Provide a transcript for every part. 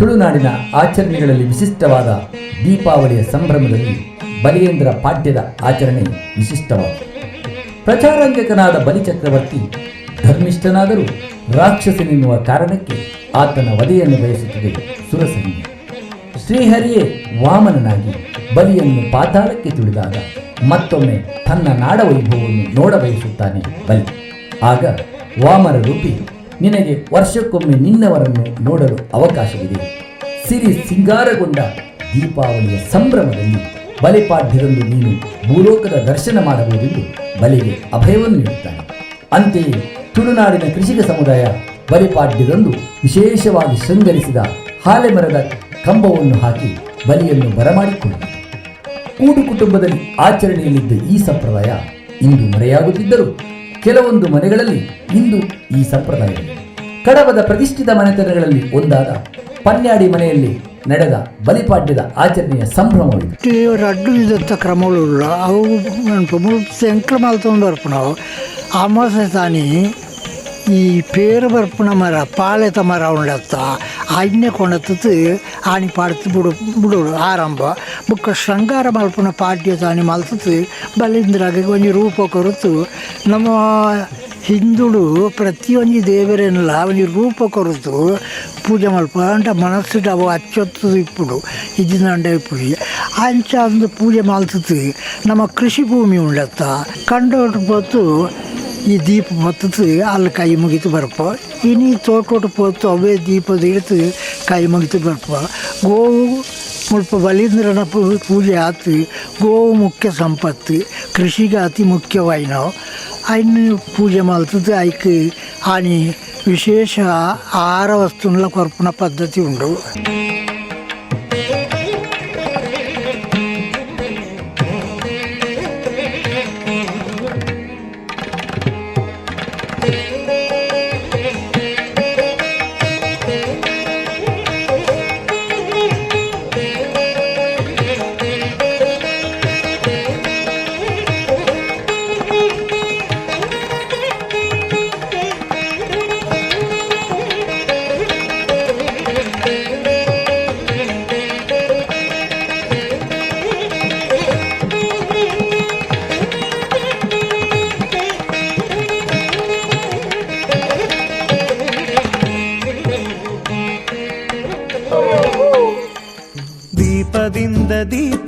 ತುಳುನಾಡಿನ ಆಚರಣೆಗಳಲ್ಲಿ ವಿಶಿಷ್ಟವಾದ ದೀಪಾವಳಿಯ ಸಂಭ್ರಮದಲ್ಲಿ ಬಲಿಯೇಂದ್ರ ಪಾಠ್ಯದ ಆಚರಣೆ ವಿಶಿಷ್ಟವಾದ ಪ್ರಚಾರಾಂಗಕನಾದ ಬಲಿಚಕ್ರವರ್ತಿ ಧರ್ಮಿಷ್ಠನಾದರೂ ರಾಕ್ಷಸನೆನ್ನುವ ಕಾರಣಕ್ಕೆ ಆತನ ವಧೆಯನ್ನು ಬಯಸುತ್ತದೆ ಸುರಸನಿ ಶ್ರೀಹರಿಯೇ ವಾಮನನಾಗಿ ಬಲಿಯನ್ನು ಪಾತಾಳಕ್ಕೆ ತುಳಿದಾಗ ಮತ್ತೊಮ್ಮೆ ತನ್ನ ನಾಡವೈಭವವನ್ನು ನೋಡಬಯಸುತ್ತಾನೆ ಬಲಿ. ಆಗ ವಾಮನ ರೂಪಿ ನಿನಗೆ ವರ್ಷಕ್ಕೊಮ್ಮೆ ನಿನ್ನವರನ್ನು ನೋಡಲು ಅವಕಾಶವಿದೆ. ಸಿರಿ ಸಿಂಗಾರಗೊಂಡ ದೀಪಾವಳಿಯ ಸಂಭ್ರಮದಲ್ಲಿ ಬಲಿಪಾಡ್ಯದಂದು ನೀನು ಭೂಲೋಕದ ದರ್ಶನ ಮಾಡಬಹುದೆಂದು ಬಲಿಗೆ ಅಭಯವನ್ನು ನೀಡುತ್ತಾನೆ. ಅಂತೆಯೇ ತುಳುನಾಡಿನ ಕೃಷಿಕ ಸಮುದಾಯ ಬಲಿಪಾಡ್ಯದಂದು ವಿಶೇಷವಾಗಿ ಶೃಂಗರಿಸಿದ ಹಾಲೆ ಮರದ ಕಂಬವನ್ನು ಹಾಕಿ ಬಲಿಯನ್ನು ಬರಮಾಡಿಕೊಂಡಿದೆ ಕೂಡು ಕುಟುಂಬದಲ್ಲಿ ಆಚರಣೆಯಲ್ಲಿದ್ದ ಈ ಸಂಪ್ರದಾಯ ಇಂದು ಮರೆಯಾಗುತ್ತಿದ್ದರೂ ಕೆಲವೊಂದು ಮನೆಗಳಲ್ಲಿ ಇಂದು ಈ ಸಂಪ್ರದಾಯವಿದೆ ಕಡಬದ ಪ್ರತಿಷ್ಠಿತ ಮನೆತನಗಳಲ್ಲಿ ಒಂದಾದ ಪನ್ಯಾಡಿ ಮನೆಯಲ್ಲಿ ನಡೆದ ಬಲಿಪಾಡ್ಯದ ಆಚರಣೆಯ ಸಂಭ್ರಮವಿದೆ. ಈ ರಡ್ಡು ವಿಧದ ಕ್ರಮಗಳು ಅವು ನೆನಪು ಮುಲ್ಪ ಸಂಕ್ರಮ ತೊಗೊಂಡು ಬರ್ಪು ಅಮಾವಾಸ್ಯೆ ತಾನಿ ಈ ಪೇರು ಬರ್ಪಣ ಮರ, ಪಾಳೆತ ಮರ ಉಂಡತ್ತ. ಅಣ್ಣೆ ಕೊಂಡತ್ತು ಆಣಿ ಪಾಡ್ತು ಬಿಡು ಬಿಡೋಡು ಆರಂಭ. ಬುಕ್ಕ ಶೃಂಗಾರ ಮಲ್ಪನ ಪಾಡ್ಯದ ಆಣಿ ಮಲ್ತತ್ತು ಬಲಿಂದ್ರಾಗ ಒಂಜಿ ರೂಪ ಕೊರತು. ನಮ್ಮ ಹಿಂದುಳು ಪ್ರತಿಯೊಂದು ದೇವರನ್ನೆಲ್ಲ ಅವನಿಗೆ ರೂಪ ಕೊರತು. ಪೂಜೆ ಮಲ್ಪ ಅಂತ ಮನಸ್ಸಿಟ್ಟು ಅವು ಅಚ್ಚೊತ್ತು ಇಪ್ಪುಡು. ಇದ್ದಂಡ ಇಪ್ಪುಡಿ. ಅಂಚ ಅಂದು ಪೂಜೆ ಮಲ್ತತ್ತು ನಮ್ಮ ಕೃಷಿ ಭೂಮಿ ಉಂಡತ್ತ ಕಂಡು ಪೋತು ಈ ದೀಪ ಬತ್ತದು ಅಲ್ಲಿ ಕೈ ಮುಗಿತು ಬರ್ಪ ಇನ್ನು ತೋಟೋಟ ಪೋತು ಅವೇ ದೀಪದ ಇಡ್ತು ಕೈ ಮುಗಿತು ಬರ್ಪ ಗೋವು ಮುಲ್ಪ ಬಲೀಂದ್ರನ ಪೂ- ಪೂಜೆ ಆತು ಗೋವು ಮುಖ್ಯ ಸಂಪತ್ತು ಕೃಷಿಗೆ ಅತಿ ಮುಖ್ಯವಾಯಿನ ಅಯ್ನ ಪೂಜೆ ಮಲ್ತದ್ದು ಐಕ್ ಆನಿ ವಿಶೇಷ ಆಹಾರ ವಸ್ತುಗಳ ಕೊರ್ಪುನ ಪದ್ಧತಿ ಉಂಡು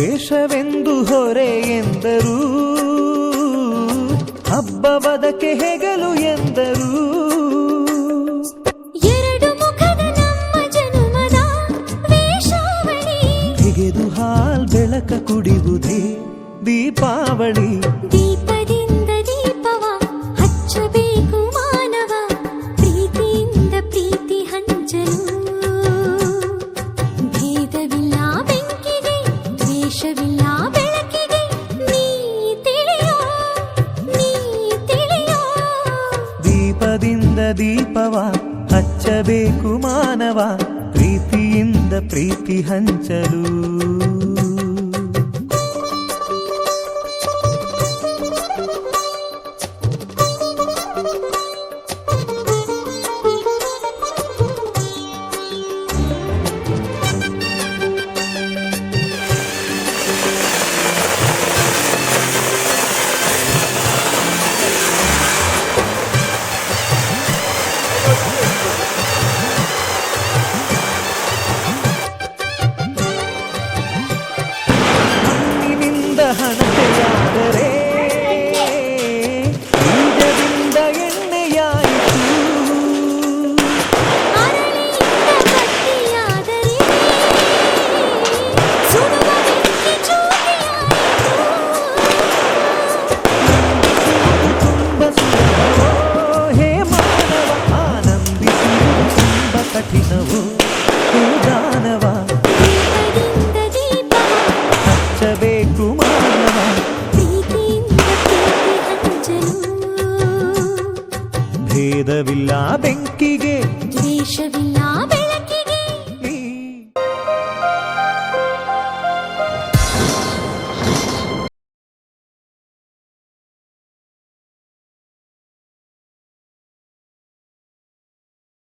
ದ್ವೇಷವೆಂದು ಹೊರೆ ಎಂದರು. ಹಬ್ಬವದಕ್ಕೆ ಹೆಗಲು ಎಂದರು. ಎರಡು ಮುಖದ ನಮ್ಮ ಜನುಮದ ವೇಷಾವಳಿ. ತೆಗೆದು ಹಾಲ್ ಬೆಳಕ ಕುಡಿಯುವುದೇ ದೀಪಾವಳಿ. ಹಚ್ಚಬೇಕು ಮಾನವ ಪ್ರೀತಿಯಿಂದ ಪ್ರೀತಿ ಹಂಚಲು. ದೇಶವಿಲ್ಲ ಬೆಂಕಿಗೆ ದೇಶವಿಲ್ಲ